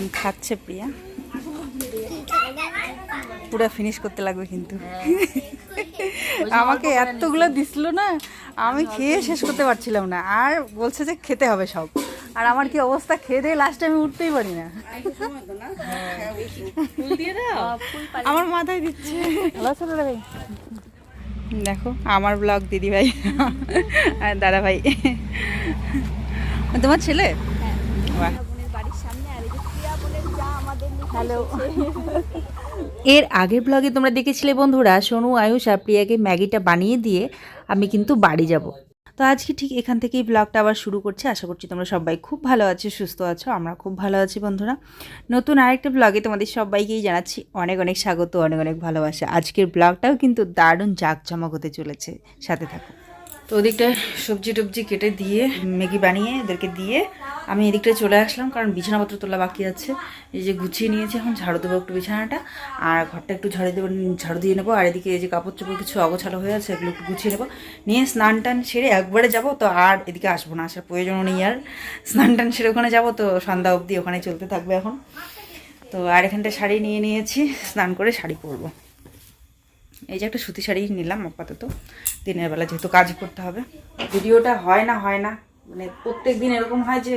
এখন খাচ্ছে প্রিয়া। পুরো ফিনিশ করতে লাগবে কিন্তু। আমাকে এতগুলো দিছিল না আমি খেয়ে শেষ করতে পারছিলাম না। আর বলছে যে খেতে হবে সব। আর আমার কি অবস্থা? খেয়ে দিয়ে লাস্টে আমি উঠতেই পারি না। আমার মাথায় দিচ্ছে। দেখো আমার ব্লগ দিদি ভাই আর দাদা ভাই তোমার ছেলে? বাহ। হ্যালো এর আগের ব্লগে তোমরা দেখেছিলে বন্ধুরা, সোনু, আয়ুষ প্রিয়াকে ম্যাগিটা বানিয়ে দিয়ে আমি কিন্তু বাড়ি যাব। তো আজকে ঠিক এখান থেকেই ব্লগটা আবার শুরু করছি। আশা করছি তোমরা সবাই খুব ভালো আছো, সুস্থ আছো, আমরা খুব ভালো আছি বন্ধুরা। নতুন আরেকটা ব্লগে তোমাদের সবাইকেই জানাচ্ছি অনেক অনেক স্বাগত, অনেক অনেক ভালোবাসা। আজকের ব্লগটাও কিন্তু দারুণ জাঁকজমক হতে চলেছে। সাথে থাকো। তো ওদিকটা সবজি টবজি কেটে দিয়ে, ম্যাগি বানিয়ে ওদেরকে দিয়ে আমি এদিকটা চলে আসলাম, কারণ বিছানাপত্র তোলা বাকি আছে। এই যে গুছিয়ে নিয়েছি, এখন ঝাড়ু দেবো একটু বিছানাটা, আর ঘরটা একটু ঝাড়ু দেবো, ঝাড়ু দিয়ে নেব, আর এদিকে এই যে কাপড় চোপড় কিছু অগোছালো হয়ে আছে, এগুলো একটু গুছিয়ে নেব। নিয়ে স্নান টান সেরে একবারে যাব, তো আর এদিকে আসব না, আসার প্রয়োজনও নেই আর। স্নান টান সেরে ওখানে যাব, তো সন্ধ্যা অবধি ওখানে চলতে থাকবে এখন। তো আর এখানটা শাড়ি নিয়ে নিয়েছি, স্নান করে শাড়ি পরবো। এই যে একটা সুতি শাড়ি নিলাম আপাতত। দিনের বেলা যেহেতু কাজ করতে হবে। ভিডিওটা হয় না হয় না। মানে প্রত্যেক দিন এরকম হয় যে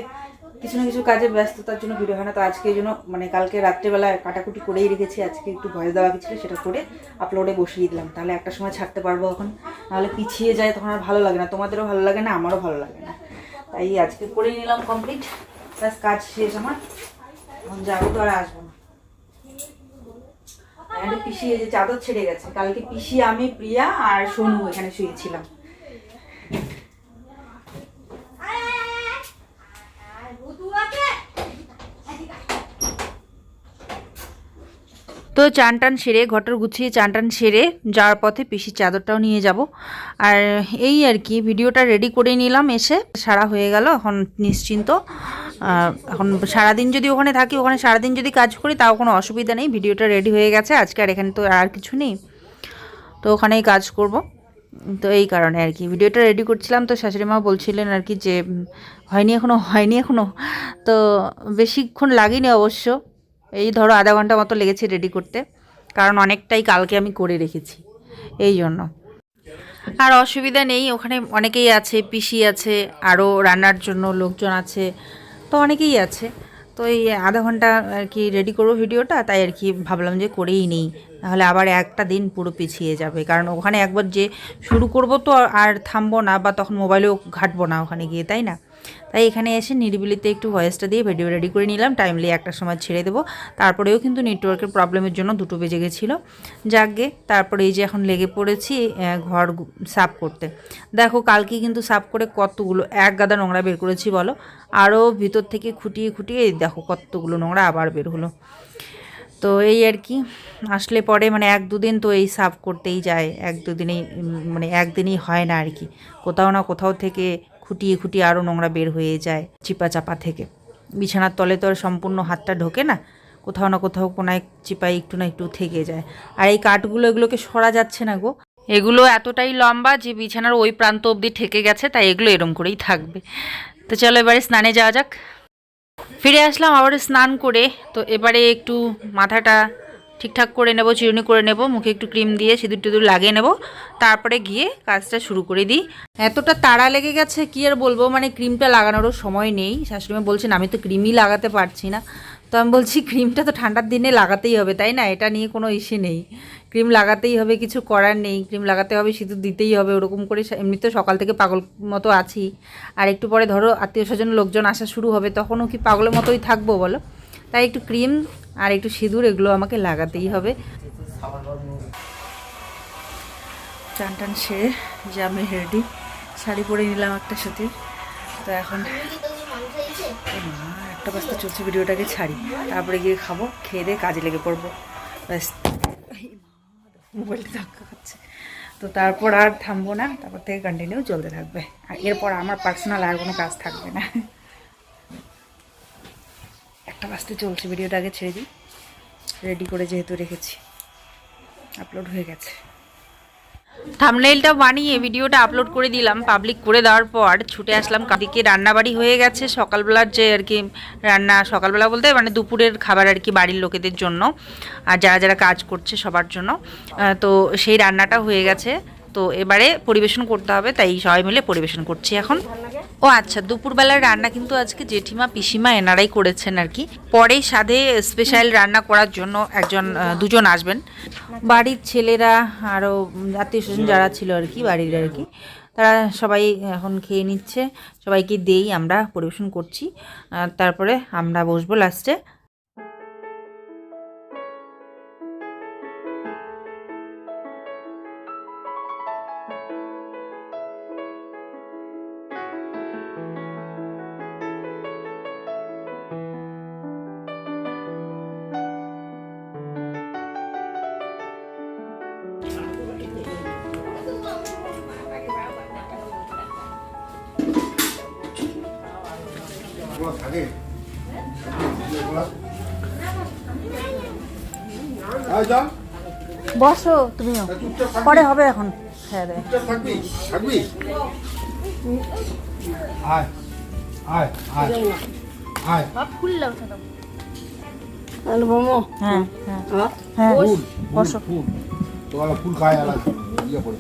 কিছু না কিছু কাজে ব্যস্ততার জন্য ভিডিও হয় না। তো আজকে জন্য মানে কালকে রাত্রেবেলা কাটাকুটি করেই রেখেছি। আজকে একটু ভয়েস দেওয়া গেছিল সেটা করে আপলোডে বসিয়ে দিলাম। তাহলে একটা সময় ছাড়তে পারব এখন। নাহলে পিছিয়ে যায়, তখন আর ভালো লাগে না। তোমাদেরও ভালো লাগে না, আমারও ভালো লাগে না। তাই আজকে করেই নিলাম কমপ্লিট ব্যাস, কাজ শেষ আমার। যাব তো আর আসব না। পিসি এই যে চাদর ছেড়ে গেছে। কালকে পিসি আমি প্রিয়া আর সোনু এখানে শুয়েছিলাম। তো চান টান সেরে ঘটর গুছিয়ে চান টান সেরে যাওয়ার পথে পিসির চাদরটাও নিয়ে যাব। আর এই আর কি, ভিডিওটা রেডি করে নিলাম এসে। সারা হয়ে গেল, এখন নিশ্চিন্ত। এখন সারাদিন যদি ওখানে থাকি, ওখানে সারাদিন যদি কাজ করি, তাও কোনো অসুবিধা নেই, ভিডিওটা রেডি হয়ে গেছে। আজকে আর এখানে তো আর কিছু নেই। তো ওখানেই কাজ করব। তো এই কারণে আর কি, ভিডিওটা রেডি করছিলাম। তো শাশুড়ি মা বলছিলেন আর কি যে হয়নি এখনও হয়নি এখনও তো বেশিক্ষণ লাগেনি অবশ্য। এই ধরো আধা ঘণ্টা মতো লেগেছে রেডি করতে। কারণ অনেকটাই কালকে আমি করে রেখেছি। এই জন্য। আর অসুবিধা নেই, ওখানে অনেকেই আছে, পিসি আছে আরও রান্নার জন্য লোকজন আছে, তো অনেকেই আছে। তো এই আধা ঘণ্টা আর কি রেডি করব ভিডিওটা, তাই আর কি ভাবলাম যে করেই নেই। নাহলে আবার একটা দিন পুরো পিছিয়ে যাবে। কারণ ওখানে একবার যে শুরু করব তো আর থামবো না, বা তখন মোবাইলেও ঘাটবো না ওখানে গিয়ে, তাই না? তাই এখানে এসে নিরিবিলিতে একটু ভয়েসটা দিয়ে ভিডিও রেডি করে নিলাম। টাইমলি একটা সময় ছেড়ে দেবো। তারপরেও কিন্তু নেটওয়ার্কের প্রবলেমের জন্য দুটো বেজে গেছিল। যাকগে, তারপরে এই যে এখন লেগে পড়েছি ঘর সাফ করতে। দেখো, কালকে কিন্তু সাফ করে কতগুলো, এক গাদা নোংরা বের করেছি বলো। আরও ভিতর থেকে খুঁটিয়ে খুঁটিয়ে দেখো কতগুলো নোংরা আবার বের হলো। তো এই আর কি, আসলে পরে মানে এক দুদিন তো এই সাফ করতেই যায়। এক দুদিনেই মানে একদিনই হয় না আর কি। কোথাও না কোথাও থেকে খুঁটিয়ে খুঁটিয়ে আরও নোংরা বের হয়ে যায় চিপা চাপা থেকে। বিছানার তলে তো সম্পূর্ণ হাতটা ঢোকে না। কোথাও না কোথাও কোনায় চিপাই একটু না একটু থেকে যায়। আর এই কাঠগুলো এগুলোকে সরা যাচ্ছে না গো। এগুলো এতটাই লম্বা যে বিছানার ওই প্রান্ত অবধি ঠেকে গেছে, তাই এগুলো এরম করেই থাকবে। তো চলো এবারে স্নানে যাওয়া যাক। ফিরে আসলাম আবার স্নান করে, তো এবারে একটু মাথাটা ঠিকঠাক করে নেব, চিরুনি করে নেব, মুখে একটু ক্রিম দিয়ে সিঁদুর টিঁদুর লাগিয়ে নেব, তারপরে গিয়ে কাজটা শুরু করে দিই। এতটা তাড়া লেগে গেছে, কি আর বলব? মানে ক্রিমটা লাগানোরও সময় নেই। শাশুড়ি মা বলছেন, আমি তো ক্রিমই লাগাতে পারছি না। তো আমি বলছি, ক্রিমটা তো ঠান্ডার দিনে লাগাতেই হবে, তাই না? এটা নিয়ে কোনো ইস্যু নেই। ক্রিম লাগাতেই হবে, কিছু করার নেই। ক্রিম লাগাতে হবে, সিঁদুর দিতেই হবে, ওরকম করে এমনি তো সকাল থেকে পাগল মতো আছি। আর একটু পরে ধরো, আত্মীয় স্বজন, লোকজন আসা শুরু হবে, তখনও কি পাগলের মতোই থাকব বলো? তাই একটু ক্রিম আর একটু সিঁদুর এগুলো আমাকে লাগাতেই হবে। চান টান সেরে যে আমি রেডি শাড়ি পরে নিলাম একটা সাথে। তো এখন একটা বাস্তা চলছে, ভিডিওটাকে ছাড়ি। তারপরে গিয়ে খাব, খেয়ে দিয়ে কাজে লেগে পড়ব। ব্যাস। মোবাইলটা ধাক্কা খাচ্ছে। তো তারপর আর থামবো না, তারপর থেকে কন্টিনিউ চলতে থাকবে। আর এরপর আমার পার্সোনাল আর কোনো কাজ থাকবে না। বাজতে চলছে, ভিডিওটা আগে ছেড়ে দিই। রেডি করে যেহেতু রেখেছি। আপলোড হয়ে গেছে। থামনেইলটা বানিয়ে ভিডিওটা আপলোড করে দিলাম পাবলিক করে দেওয়ার পর ছুটে আসলাম কাদিকে রান্নাবাড়ি হয়ে গেছে সকালবেলার যে আর কি রান্না, সকালবেলা বলতে মানে দুপুরের খাবার আর কি বাড়ির লোকেদের জন্য। আর যারা যারা কাজ করছে সবার জন্য। তো সেই রান্নাটা হয়ে গেছে। তো এবারে পরিবেশন করতে হবে, তাই সবাই মিলে পরিবেশন করছি এখন। ও আচ্ছা দুপুরবেলার রান্না কিন্তু আজকে জেঠিমা, পিসিমা এনারাই করেছেন আর কি। পরে সাধে স্পেশাল রান্না করার জন্য একজন দুজন আসবেন। বাড়ির ছেলেরা আরও আত্মীয় স্বজন যারা ছিল আর কি, বাড়ির আর কি, তারা সবাই এখন খেয়ে নিচ্ছে। সবাইকে দেই আমরা পরিবেশন করছি। তারপরে আমরা বসবো লাস্টে এগুলো থাকে? বসো তুমিও। পরে হবে এখন। হ্যাঁ রে। থাকবি? থাকবি? আয় আয় আয় আয়। হ্যাঁ হ্যাঁ। হ্যাঁ ফুল। ফুল ফুল। খায় আলাদা ইয়ে করে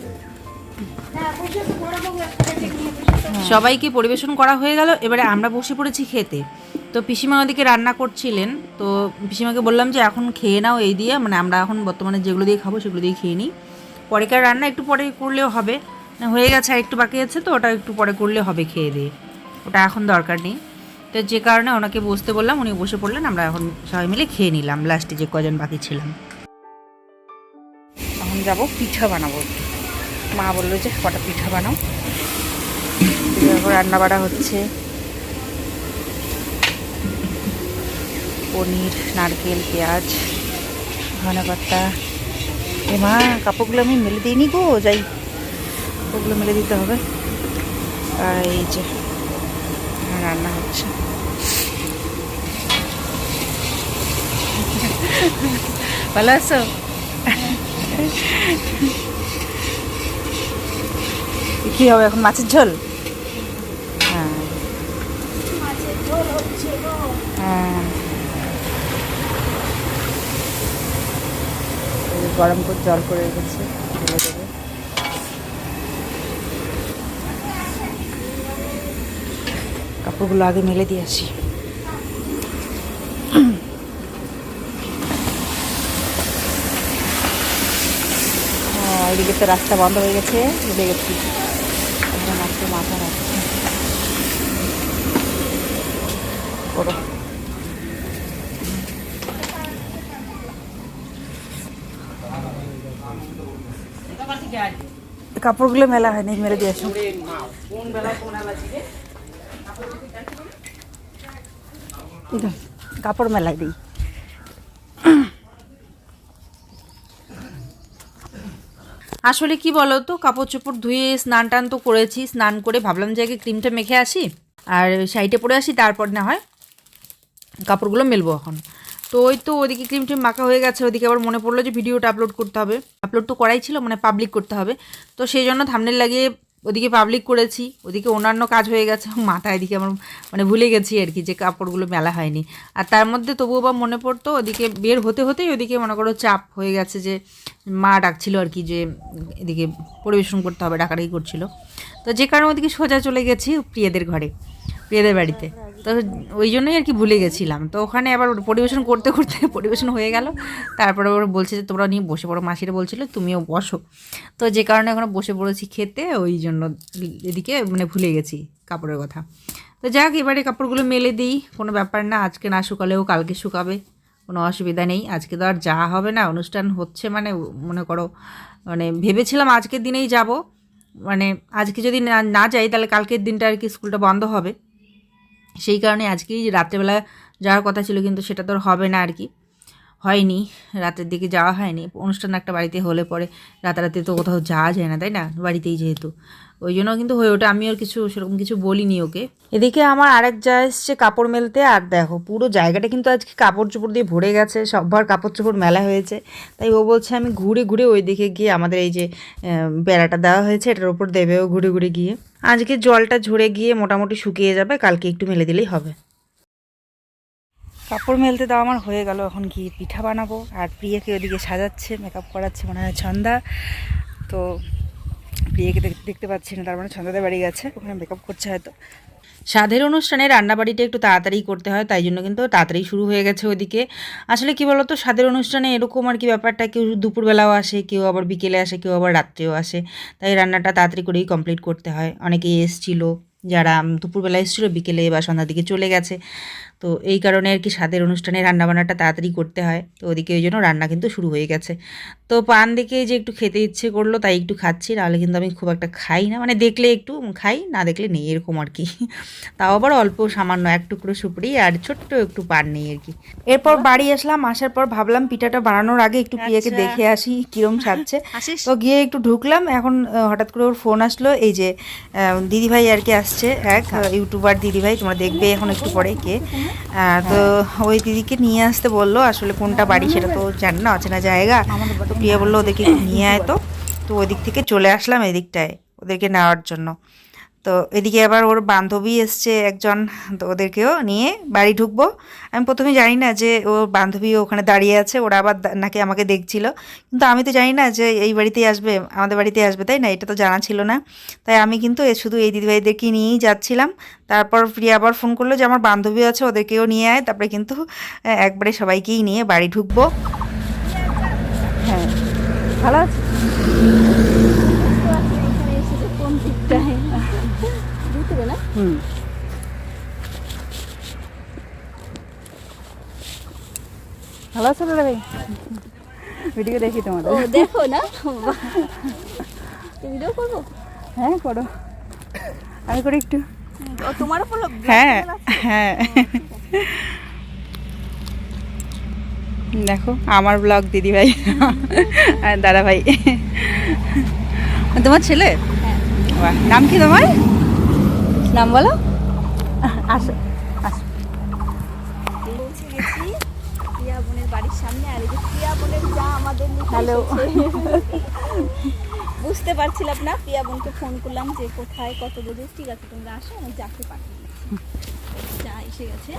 সবাইকে পরিবেশন করা হয়ে গেল। এবারে আমরা বসে পড়েছি খেতে। তো পিসিমা ওদিকে রান্না করছিলেন। তো পিসিমাকে বললাম যে, এখন খেয়ে নাও এই দিয়ে। মানে আমরা এখন বর্তমানে যেগুলো দিয়ে খাব সেগুলো দিয়ে খেয়ে নিই। পরেকার রান্না একটু পরে করলেও হবে। হয়ে গেছে, আর একটু বাকি আছে তো, ওটা একটু পরে করলে হবে খেয়ে দিয়ে। ওটা এখন দরকার নেই। তো যে কারণে ওনাকে বসতে বললাম, উনি বসে পড়লেন, আমরা এখন সবাই মিলে খেয়ে নিলাম। লাস্টে যে কজন বাকি ছিলাম। এখন যাব, পিঠা বানাবো। মা বলল যে কটা পিঠা বানাও। রান্না বাড়া হচ্ছে। পনির, নারকেল, পেঁয়াজ, ধনে পাতা। এ মা, কাপড়গুলো আমি মেলে দিইনি গো, যাই। কাপড়গুলো মেলে দিতে হবে। আর এই যে রান্না হচ্ছে। ভালো আছো? কি হবে এখন মাছের ঝোল? হ্যাঁ। হ্যাঁ। গরম করে জল করে রেখেছে কাপড়গুলো আগে মেলে দিয়ে আসি। ও, এদিকে তো রাস্তা বন্ধ হয়ে গেছে ভুলে গেছি একদম আজকে মাথা রাখছে করো কাপড়গুলো মেলা হয়নি মেলে দিয়ে আসো দাও, কাপড় মেলাই দিই। আসলে কি বলো তো কাপড় চোপড় ধুয়ে স্নান টান তো করেছি স্নান করে ভাবলাম যে আগে ক্রিমটা মেখে আসি আর সাইডে পরে আসি তারপর না হয় কাপড়গুলো মেলবো এখন। তো ওই তো ওদিকে ক্রিম টিম মাখা হয়ে গেছে, ওদিকে আবার মনে পড়ল যে ভিডিওটা আপলোড করতে হবে। আপলোড তো করাই ছিল মানে পাবলিক করতে হবে। তো সেই জন্য থামনেল লাগিয়ে ওদিকে পাবলিক করেছি, ওদিকে অন্যান্য কাজ হয়ে গেছে মাথায় এদিকে আমার মানে ভুলে গেছি আর কি যে কাপড়গুলো মেলা হয়নি। আর তার মধ্যে তবুও বা মনে পড়তো, ওদিকে বের হতে হতেই ওদিকে মনে করো চাপ হয়ে গেছে যে মা ডাকছিল আর কি যে এদিকে পরিবেশন করতে হবে, ডাকাডাকি করছিল। তো যে কারণে ওদিকে সোজা চলে গেছি প্রিয়াদের ঘরে, প্রিয়াদের বাড়িতে। তো ওই জন্যই আর কি ভুলে গেছিলাম। তো ওখানে আবার পরিবেশন করতে করতে পরিবেশন হয়ে গেল। তারপরে ওরা বলছে যে, তোমরা নিয়ে বসে পড়ো। মাসিরা বলছিল, তুমিও বসো। তো যে কারণে এখন বসে পড়েছি খেতে, ওই জন্য এদিকে মানে ভুলে গেছি কাপড়ের কথা। তো যাক এবারে কাপড়গুলো মেলে দিই, কোনো ব্যাপার না। আজকে না শুকালেও কালকে শুকাবে, কোনো অসুবিধা নেই। আজকে তো আর যা হবে না, অনুষ্ঠান হচ্ছে মানে মনে করো মানে ভেবেছিলাম আজকের দিনেই যাব। মানে আজকে যদি না যাই, তাহলে কালকের দিনটা আর কি স্কুলটা বন্ধ হবে। সেই কারণে আজকেই রাত্রেবেলা যাওয়ার কথা ছিল, কিন্তু সেটা তো আর হবে না আর কি। হয়নি, রাতের দিকে যাওয়া হয়নি। অনুষ্ঠান একটা বাড়িতে হলে পরে রাতারাতি তো কোথাও যাওয়া যায় না, তাই না? বাড়িতেই যেহেতু। ওই জন্য কিন্তু হয়ে ওঠে। আমি আর কিছু সেরকম কিছু বলিনি ওকে। এদিকে আমার আরেক যা এসছে কাপড় মেলতে আর দেখো পুরো জায়গাটা কিন্তু আজকে কাপড় চোপড় দিয়ে ভরে গেছে সববার কাপড় চোপড় মেলা হয়েছে। তাই ও বলছে আমি ঘুরে ঘুরে ওই দিকে গিয়ে আমাদের এই যে বেড়াটা দেওয়া হয়েছে এটার উপর দেবে ও ঘুরে ঘুরে গিয়ে। আজকে জলটা ঝরে গিয়ে মোটামুটি শুকিয়ে যাবে কালকে একটু মেলে দিলেই হবে। কাপড় মেলতে দেওয়া আমার হয়ে গেল এখন কি পিঠা বানাবো। আর প্রিয়াকে ওদিকে সাজাচ্ছে মেকআপ করাচ্ছে মনে হয় ছন্দা। তো প্রিয়াকে দেখ- দেখতে পাচ্ছি না, তার মানে ছন্দাদের বাড়ি গেছে, ওখানে মেকআপ করছে হয়তো। সাধের অনুষ্ঠানে রান্নাবাড়িটা একটু তাড়াতাড়ি করতে হয়, তাই জন্য কিন্তু তাড়াতাড়ি শুরু হয়ে গেছে ওদিকে। আসলে কি বলতো, সাধের অনুষ্ঠানে এরকম আর কি ব্যাপারটা, কেউ দুপুরবেলাও আসে, কেউ আবার বিকেলে আসে, কেউ আবার রাত্রেও আসে, তাই রান্নাটা তাড়াতাড়ি করেই কমপ্লিট করতে হয়। অনেকেই এসছিল, যারা দুপুরবেলা এসেছিল, বিকেলে বা সন্ধ্যার দিকে চলে গেছে। তো এই কারণে আর কি স্বাদের অনুষ্ঠানে রান্নাবান্নাটা তাড়াতাড়ি করতে হয়। তো ওদিকে ওই জন্য রান্না কিন্তু শুরু হয়ে গেছে। তো পান দেখে যে একটু খেতে ইচ্ছে করল তাই একটু খাচ্ছি নাহলে কিন্তু আমি খুব একটা খাই না। মানে দেখলে একটু খাই না দেখলে নেই এরকম আর কি। তাও আবার অল্প সামান্য এক টুকরো সুপড়ি আর ছোট্ট একটু পান নেই আর কি। এরপর বাড়ি আসলাম আসার পর ভাবলাম পিঠাটা বানানোর আগে একটু প্রিয়াকে আচ্ছা। দেখে আসি কিরম সাজছে। তো গিয়ে একটু ঢুকলাম এখন হঠাৎ করে ওর ফোন আসলো এই যে দিদিভাই আর কি আসছে এক ইউটিউবার দিদিভাই তোমরা দেখবে এখন একটু পরে কে। তো ওই দিদিকে নিয়ে আসতে বলল, আসলে কোনটা বাড়ি সেটা তো জানি না, অচেনা জায়গা। তো প্রিয়া বলল, ওদেরকে নিয়ে আয় তো। তো ওই দিক থেকে চলে আসলাম এদিকটায়, ওদেরকে নেওয়ার জন্য। তো এদিকে আবার ওর বান্ধবী এসছে একজন, তো ওদেরকেও নিয়ে বাড়ি ঢুকবো। আমি প্রথমে জানি না যে ওর বান্ধবী ওখানে দাঁড়িয়ে আছে, ওরা আবার নাকি আমাকে দেখছিল। কিন্তু আমি তো জানি না যে এই বাড়িতেই আসবে, আমাদের বাড়িতে আসবে, তাই না? এটা তো জানা ছিল না। তাই আমি কিন্তু শুধু এই দিদিভাইদেরকে নিয়েই যাচ্ছিলাম। তারপর প্রিয়া আবার ফোন করল যে আমার বান্ধবী আছে, ওদেরকেও নিয়ে আয়। তারপরে কিন্তু একবারে সবাইকেই নিয়ে বাড়ি ঢুকবো। হ্যাঁ। ভালো আছে এখানে এসেছে কোন দিকটায় ভিতরে না হুম ভালো আছো দাদা ভাই ভিডিও দেখি তোমাদের। ও দেখো না? ভিডিও করব? হ্যাঁ করো। আমি করি একটু। তোমারও হ্যাঁ হ্যাঁ। দেখো আমার ব্লগ দিদি ভাই আর দাদা ভাই। তোমার ছেলে? বাহ, নাম কি তোমার? নাম বলো। আসো পৌঁছে গেছি প্রিয়া বোনের বাড়ির সামনে আর এই যে প্রিয়া বোনের যা এসেছে। বুঝতে পারছিলাম না প্রিয়া বোনকে ফোন করলাম যে কোথায় কত দূরে। ঠিক আছে তোমরা আসো আমি যাকে পাঠিয়ে যা এসে গেছে।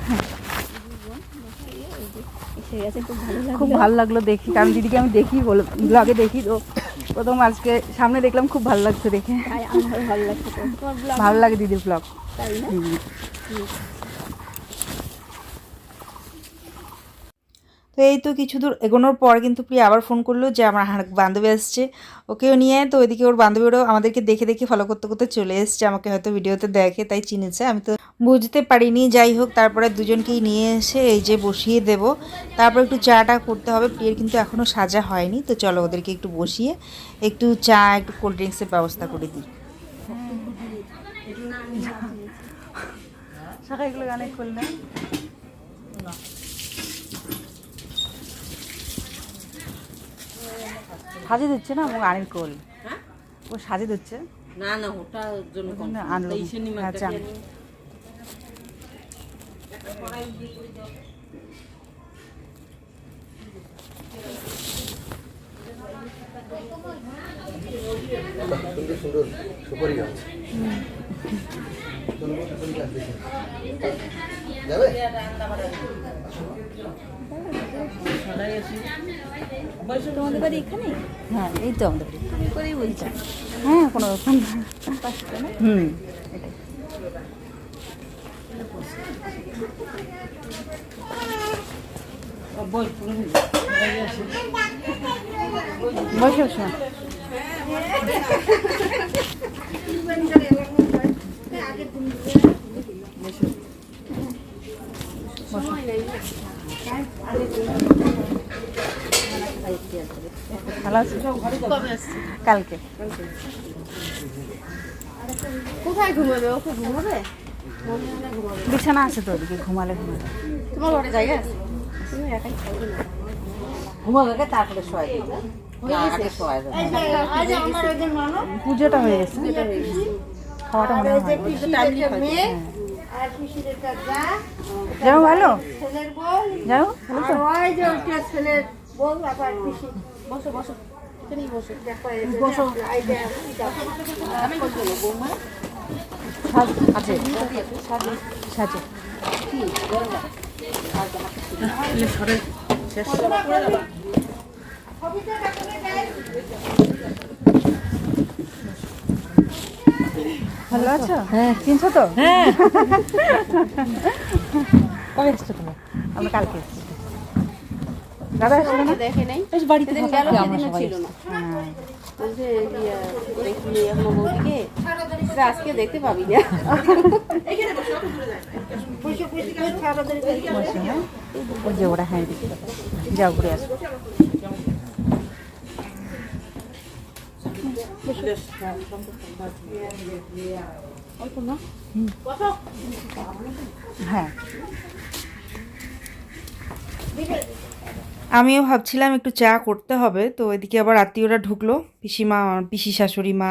এসে গেছে খুব ভালো খুব লাগল ভালো লাগল দেখি। কারণ দিদিকে আমি দেখি বলে ব্লগে দেখি তো। প্রথম আজকে সামনে দেখলাম খুব ভালো লাগছে দেখে। ভালো লাগছে ভালো লাগে দিদির ব্লগ তাই না? তো এই তো কিছু দূর এগোনোর পর কিন্তু প্রিয়া আবার ফোন করল যে আমার বান্ধবী আসছে। ওকেও নিয়ে তো ওইদিকে ওর বান্ধবীরাও আমাদেরকে দেখে দেখে ফলো করতে করতে চলে এসছে। আমাকে হয়তো ভিডিওতে দেখে, তাই চিনেছে। আমি তো বুঝতে পারিনি। যাই হোক, তারপরে দুজনকেই নিয়ে এসে এই যে বসিয়ে দেব। তারপর একটু চাটা করতে হবে। প্রিয়ের কিন্তু এখনও সাজা হয়নি। তো চলো ওদেরকে একটু বসিয়ে একটু চা, একটু কোল্ড ড্রিঙ্কসের ব্যবস্থা করে দিই। সকাল এগুলো গানে করলে সাজে দিচ্ছে না মোক আনিল কোল। ও সাজে দিচ্ছে। না না ওটার জন্য আনলো। হ্যাঁ চা সুন্দর সুন্দর সুপারি গাছ যাবে? তোমাদের বাড়ি এখানে? হ্যাঁ এই তো আমাদের বাড়ি। করেই বলছি। হ্যাঁ কোনো রকম হুম। বসে বসে ভালো আছো? কালকে। কোথায় ঘুমাবে? ওকে ঘুমাবে? বিছানা আছে তো ওদিকে ঘুমালে ঘুমালে তোমার ঘরে জায়গা আছে? তুমি একাই ঘুমাবে তারপরে শোয়া পুজোটা হয়ে গেছে। খাওয়াটা মনে হয় যাও ভালো। যাও ভালো তো। আছে সাজে ভালো আছো? হ্যাঁ চিনছো তো? হ্যাঁ। কবে এসছো তুমি? আমরা কালকে। এসেছি দাদা আসলে না। দেখে নাই। বেশ বাড়িতে গেল ছিল না। বলছে ইয়ে, বৌদিকে। আজকে দেখতে পাবি না। হ্যাঁ ওই যে ওরা হ্যাঁ যাও ঘুরে আসো। হ্যাঁ। আমিও ভাবছিলাম একটু চা করতে হবে, তো এদিকে আবার আত্মীয়রা ঢুকলো, পিসিমা, পিসি শাশুড়ি মা,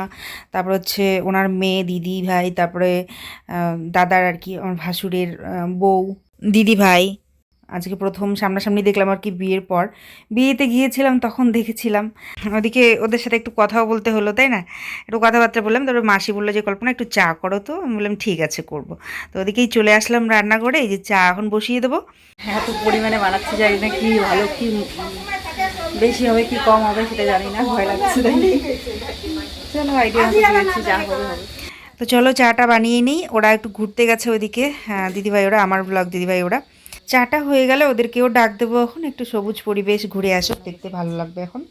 তারপর হচ্ছে ওনার মেয়ে, দিদি, ভাই, তারপরে দাদার আর কি, আমার ভাসুরের বউ, দিদি ভাই আজকে প্রথম সামনাসামনি দেখলাম আর কি বিয়ের পর। বিয়েতে গিয়েছিলাম তখন দেখেছিলাম। ওদিকে ওদের সাথে একটু কথাও বলতে হলো তাই না? একটু কথাবার্তা বললাম তারপর মাসি বলল যে কল্পনা একটু চা করো তো। আমি বললাম ঠিক আছে করব। তো ওদিকেই চলে আসলাম রান্না করে এই যে চা এখন বসিয়ে দেবো। এত পরিমাণে বানাচ্ছি জানি না কি ভালো কি বেশি হবে কি কম হবে সেটা জানি না ভয় লাগছে চলো আইডিয়া মতো যা হবে হবে। তো চলো চাটা বানিয়ে নিই। ওরা একটু ঘুরতে গেছে ওইদিকে হ্যাঁ দিদিভাই ওরা আমার ব্লগ দিদিভাই ওরা। চাটা হয়ে গেলে ওদেরকেও ডাক দেবো এখন, একটু সবুজ পরিবেশ ঘুরে আসুক, দেখতে ভালো লাগবে এখন।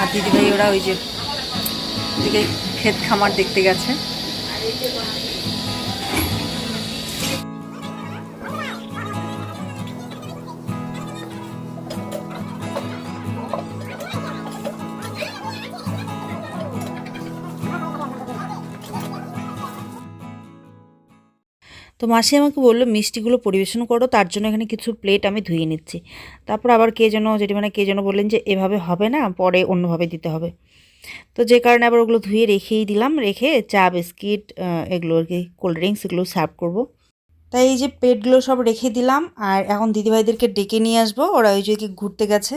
আর দিদিভাই ওরা ওই যে দিকে ক্ষেত খামার দেখতে গেছে। তো মাসি আমাকে বলল, মিষ্টিগুলো পরিবেশন করো, তার জন্য এখানে কিছু প্লেট আমি ধুয়ে নিচ্ছি। তারপর আবার কে যেন যেটি মানে কে যেন বললেন যে, এভাবে হবে না, পরে অন্যভাবে দিতে হবে। তো যে কারণে আবার ওগুলো ধুয়ে রেখেই দিলাম, রেখে চা, বিস্কিট এগুলো আর কি কোল্ড ড্রিঙ্কস এগুলো সার্ভ করব। তাই এই যে প্লেটগুলো সব রেখে দিলাম, আর এখন দিদিভাইদেরকে ডেকে নিয়ে আসব। ওরা ওই যে কি ঘুরতে গেছে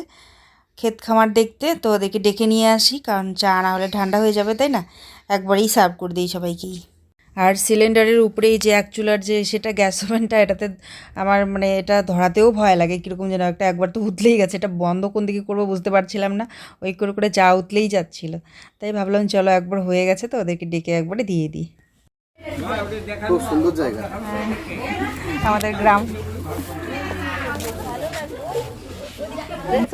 ক্ষেত খামার দেখতে, তো ওদেরকে ডেকে নিয়ে আসি, কারণ চা না হলে ঠান্ডা হয়ে যাবে, তাই না? একবারেই সার্ভ করে দিই সবাইকেই। আর সিলিন্ডারের উপরেই যে এক চুলার যে সেটা গ্যাস ওভেনটা এটাতে আমার মানে এটা ধরাতেও ভয় লাগে কীরকম যেন একটা একবার তো উতলেই গেছে এটা বন্ধ কোন দিকে করব বুঝতে পারছিলাম না ওই করে করে চা উতলেই যাচ্ছিল। তাই ভাবলাম চলো একবার হয়ে গেছে তো ওদেরকে ডেকে একবারে দিয়ে দিই। খুব সুন্দর জায়গা। আমাদের গ্রাম। বুঝছ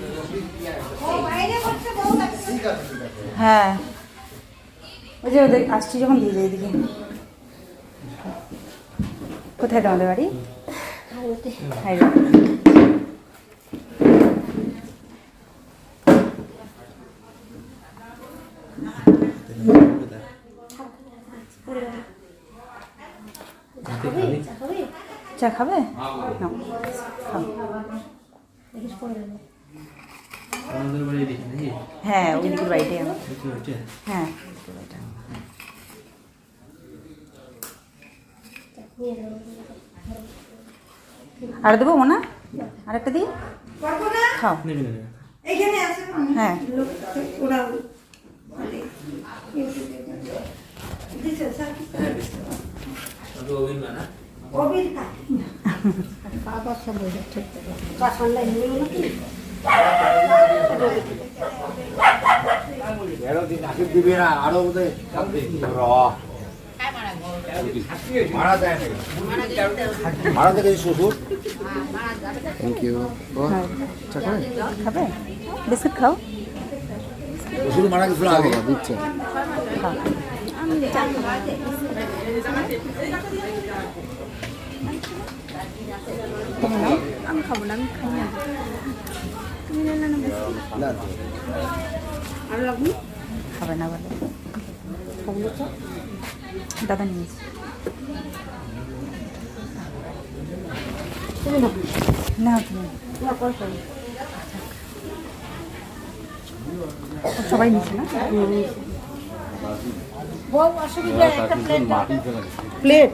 হ্যাঁ। ওই যে ওদের আসছি যখন দিয়ে যায় এদিকে। কোথায় তোমাদের বাড়ি? চা খাবে? নাও, খাও। হ্যাঁ ওই দিকের বাড়িটাই আমার। হ্যাঁ ওই দিকের বাড়িটা। আর দেবো মোনা? আর একটা দিই? খাও। হ্যাঁ। এরো দিন আগে দিবে না আরও বোধহয় র ভাড়া থেকে শ্বশুর থ্যাংক ইউ চা খাবে খাবে বিস্কুট খাও শ্বশুর মারা গেছিল আগে বাবা দিচ্ছে আমি চা খাব। আমি খাব না আমি খাই না তুমি নিলে না বিস্কুট? না খাবে না বলে দাদা নিয়েছি না সবাই নিচ্ছে না plate plate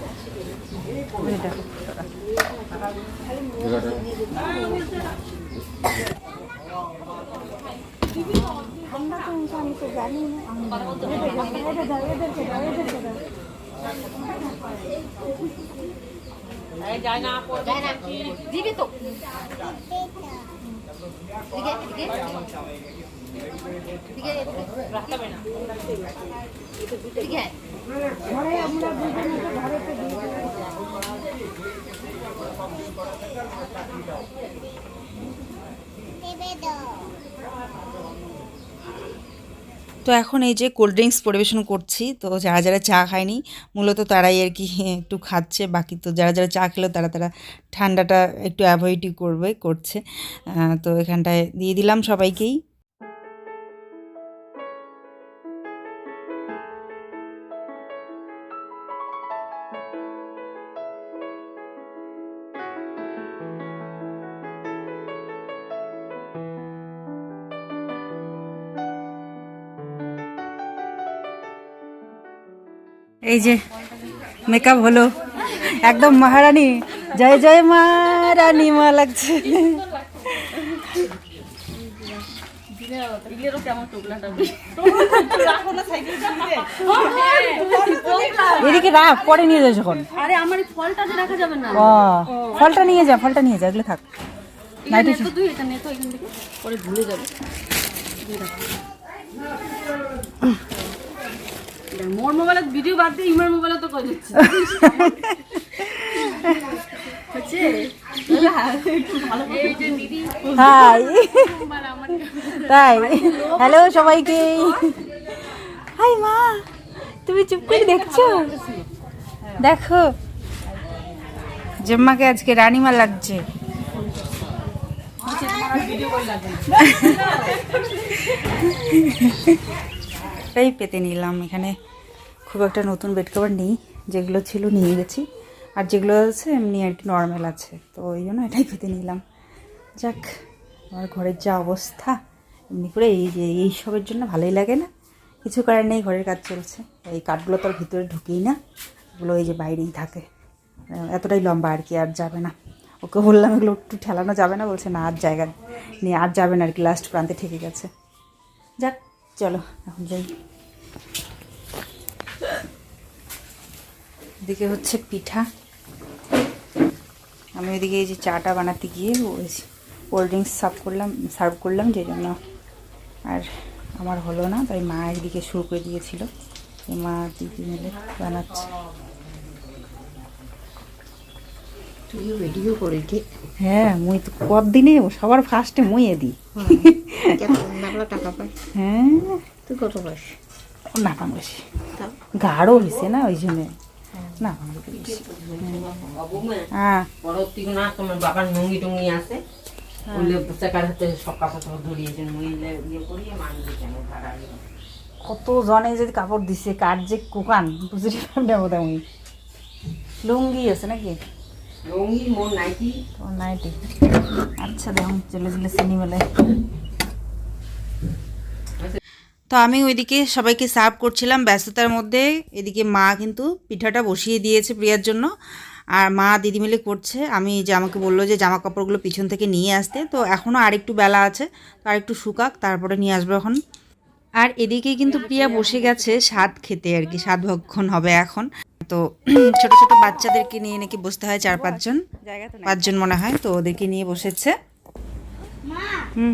Jangan aku, jangan aku. Di situ. Tiga, tiga. Tiga, tiga. Berapa banyak? Tiga. Mereka mulai berjalan ke barat ke barat. এখন এই যে কোল্ড ড্রিঙ্কস পরিবেশন করছি, তো যারা যারা চা খায়নি, মূলত তারাই আর কি একটু খাচ্ছে, বাকি তো যারা যারা চা খেলো তারা তারা ঠান্ডাটা একটু অ্যাভয়েডই করবে, করছে। তো এখানটায় দিয়ে দিলাম সবাইকেই। এই যে মেকআপ হলো। একদম মহারানী। জয় জয় মা রানী মা লাগছে। এদিকে রাখ পরে নিয়ে যাও যখন আরে আমার ফলটা যে রাখা যাবে না। ও ফলটা নিয়ে যা ফলটা নিয়ে যা এগুলো থাক। এখানে তুই এটা নে তো এখান থেকে। পরে ভুলে যাবে। দিয়ে রাখ। দেখ, মোর মোবাইলে ভিডিও বাদ দিয়ে ইমার মোবাইলে তো করে দিচ্ছি? হাই। তাই। হ্যালো সবাইকে। হাই মা তুমি চুপ করে দেখছ? দেখো। জম্মাকে আজকে রানিমা লাগছে। তাই পেতে নিলাম এখানে। খুব একটা নতুন বেড কভার নেই, যেগুলো ছিল নিয়ে গেছি। আর যেগুলো আছে, এমনি আর কি নর্মাল আছে। তো ওই জন্য এটাই পেতে নিলাম। যাক, আমার ঘরের যা অবস্থা, এমনি করে এই যে এই সবের জন্য ভালোই লাগে না। কিছু করার নেই, ঘরের কাজ চলছে। এই কাঠগুলো তো আর ভিতরে ঢুকেই না, এগুলো এই যে বাইরেই থাকে। এতটাই লম্বা আর কি, আর যাবে না। ওকে বললাম, এগুলো একটু ঠেলানো যাবে না? বলছে, না, আর জায়গা নিয়ে আর যাবে না, আর কি লাস্ট প্রান্তে ঠেকে গেছে। যাক, চলো, এখন যাই। এদিকে হচ্ছে পিঠা। আমি ওইদিকে এই যে চাটা বানাতে গিয়ে ওই কোল্ড ড্রিঙ্কস সার্ভ করলাম সার্ভ করলাম যে জন্য আর আমার হলো না তাই মা একদিকে শুরু করে দিয়েছিল। মা দিদি মিলে বানাচ্ছে। তুইও ভিডিও করে কি হ্যাঁ মুই তো কদিনে সবার ফার্স্টে মুইয়ে দিই। মেলা টাকা পাই হ্যাঁ। তুই কত পাস না পান বেশি গাঢ় হয়েছে না ওই জন্য না পান বেশি হ্যাঁ বড় না তোমার বাবার নঙ্গি টঙ্গি আছে কত জনে যদি কাপড় দিছে কার যে কোকান বুঝতে পারব তেমনি লুঙ্গি আছে নাকি? রঙিন মোর নাইটি। তোমার নাইটি। আচ্ছা দেখুন চলে চলে চিনি মেলে তো আমি ওইদিকে সবাইকে সার্ভ করছিলাম ব্যস্ততার মধ্যে। এদিকে মা কিন্তু পিঠাটা বসিয়ে দিয়েছে প্রিয়ার জন্য। আর মা দিদি মিলে করছে। আমি যে আমাকে বলল যে জামা কাপড়গুলো পিছন থেকে নিয়ে আসতে। তো এখনও আরেকটু বেলা আছে তো আরেকটু শুকাক তারপরে নিয়ে আসব এখন। আর এদিকে কিন্তু প্রিয়া বসে গেছে স্বাদ খেতে আর কি স্বাদ ভক্ষণ হবে এখন। তো ছোট ছোট বাচ্চাদেরকে নিয়ে নাকি বসতে হয় চার পাঁচজন। জায়গা পাঁচজন মনে হয় তো ওদেরকে নিয়ে বসেছে। হুম।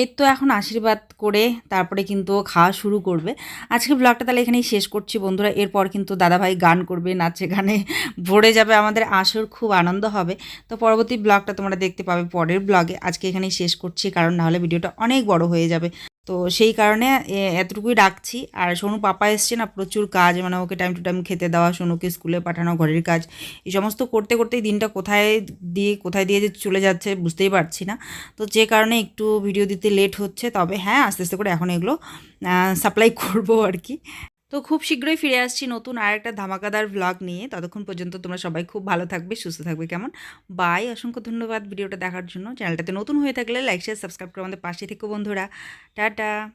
এর তো এখন আশীর্বাদ করে তারপরে কিন্তু খাওয়া শুরু করবে। আজকে ব্লগটা তাহলে এখানেই শেষ করছি বন্ধুরা। এরপর কিন্তু দাদাভাই গান করবে, নাচে গানে ভরে যাবে। আমাদের আসর খুব আনন্দ হবে। তো পরবর্তী ব্লগটা তোমরা দেখতে পাবে পরের ব্লগে আজকে এখানেই শেষ করছি, কারণ নাহলে ভিডিওটা অনেক বড় হয়ে যাবে। তো সেই কারণে এতটুকুই রাখছি। আর সোনু, পাপা এসছে না, প্রচুর কাজ মানে ওকে টাইম টু টাইম খেতে দেওয়া, সোনুকে স্কুলে পাঠানো, ঘরের কাজ, এই সমস্ত করতে করতেই দিনটা কোথায় দিয়ে কোথায় দিয়ে যে চলে যাচ্ছে বুঝতেই পারছি না। তো যে কারণে একটু ভিডিও দিতে লেট হচ্ছে, তবে হ্যাঁ আস্তে আস্তে করে এখন এগুলো সাপ্লাই করব আর কি। তো খুব শীঘ্রই ফিরে আসছি নতুন আর একটা ধামাকাদার ব্লগ নিয়ে। ততক্ষণ পর্যন্ত তোমরা সবাই খুব ভালো থাকবে, সুস্থ থাকবে, কেমন? বাই অসংখ্য ধন্যবাদ ভিডিওটা দেখার জন্য। চ্যানেলটাতে নতুন হয়ে থাকলে লাইক শেয়ার সাবস্ক্রাইব করে আমাদের পাশে থেকে বন্ধুরা। টাটা।